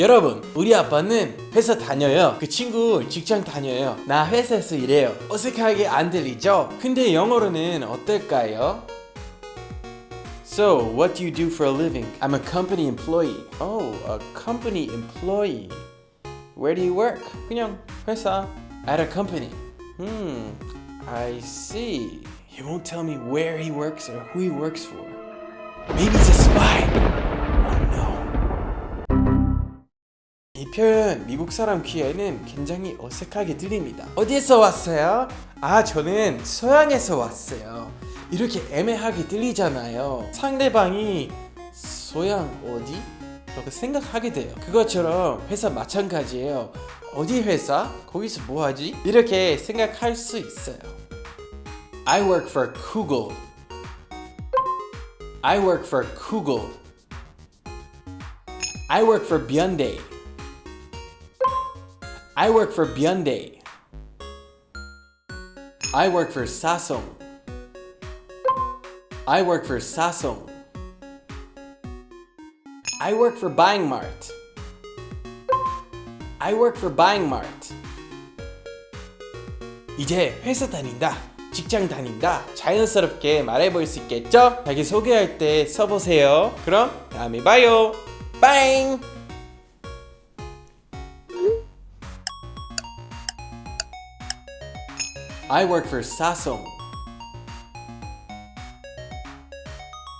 여러분, 우리 아빠는 회사 다녀요. 그 친구 직장 다녀요. 나 회사에서 일해요. 어색하게 안 들리죠? 근데 영어로는 어떨까요? So, what do you do for a living? I'm a company employee. Oh, a company employee. Where do you work? 그냥 회사. At a company. Hmm, I see. He won't tell me where he works or who he works for. Maybe he's a spy. 이 표현 미국 사람 귀에는 굉장히 어색하게 들립니다. 어디에서 왔어요? 아, 저는 서양에서 왔어요. 이렇게 애매하게 들리잖아요. 상대방이 서양 어디? 라고 생각하게 돼요. 그것처럼 회사 마찬가지예요. 어디 회사? 거기서 뭐 하지? 이렇게 생각할 수 있어요. I work for Google. I work for Google. I work for Hyundai. I work for Hyundai. I work for Samsung. I work for Samsung. I work for Buying Mart. I work for Buying Mart. 이제 회사 다닌다. 직장 다닌다. 자연스럽게 말해볼 수 있겠죠? 자기 소개할 때 써보세요. 그럼 다음에 봐요. 빠잉! I work for Samsung.